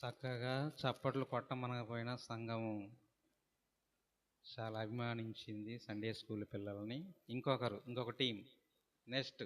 చక్కగా చప్పట్లు కొట్టమనకపోయిన సంఘము చాలా అభిమానించింది సండే స్కూల్ పిల్లల్ని. ఇంకొకరు ఇంకొక టీం. నెక్స్ట్.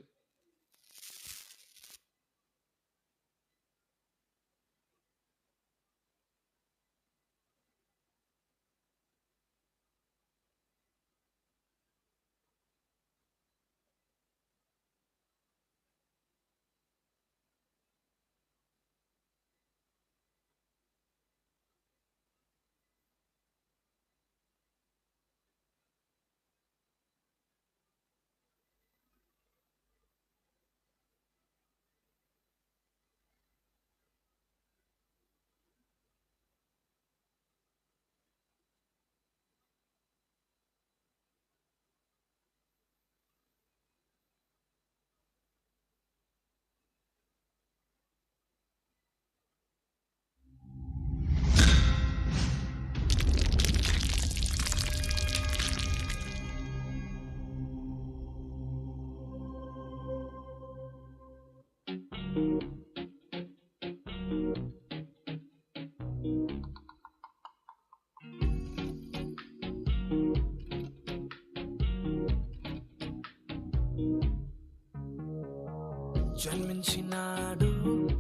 జన్మించినాడు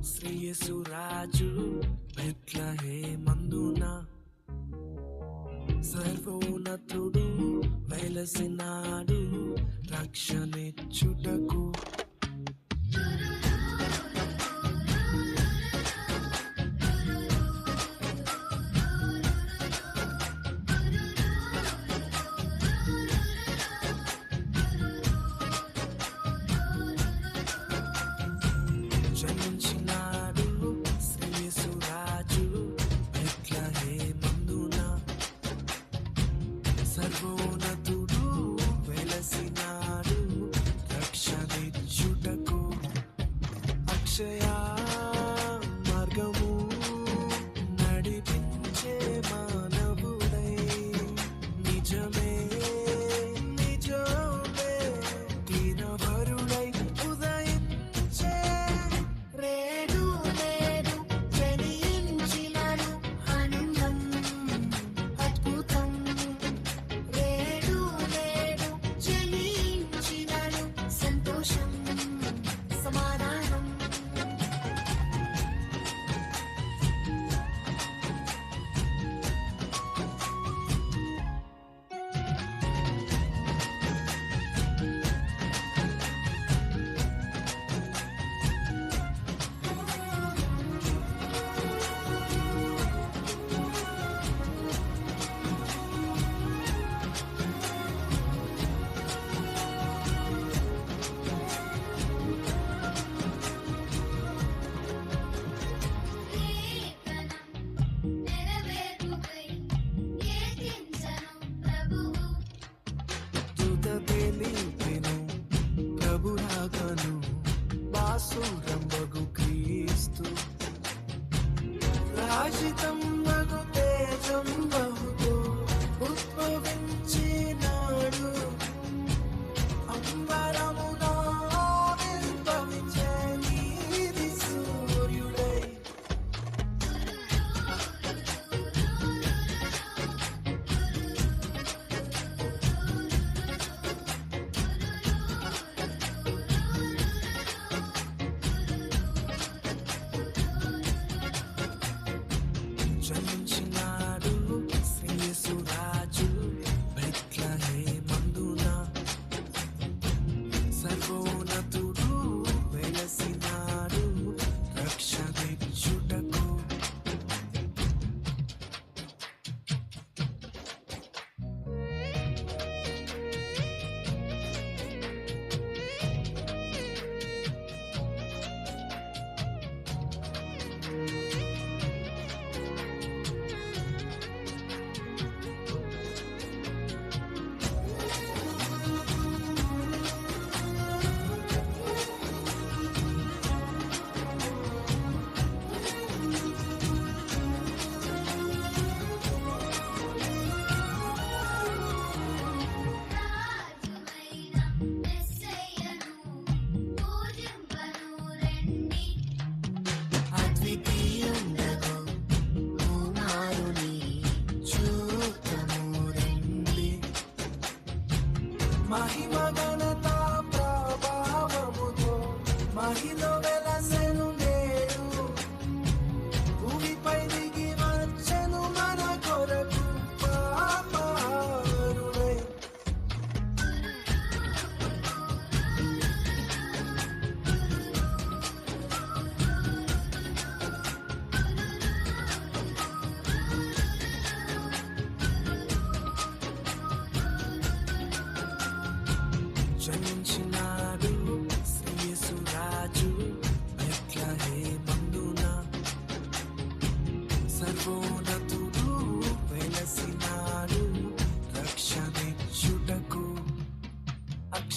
శ్రేయసురాజు బెత్లహే మందున సర్వోన్నతుడు వెలసినాడు రక్షణిచ్చుటకు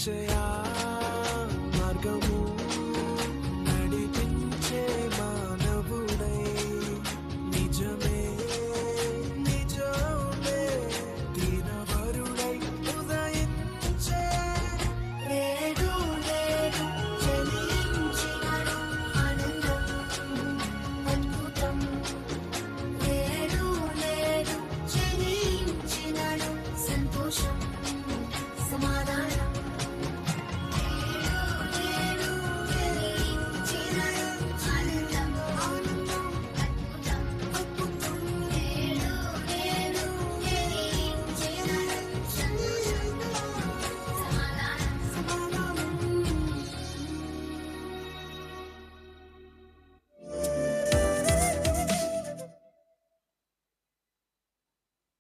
say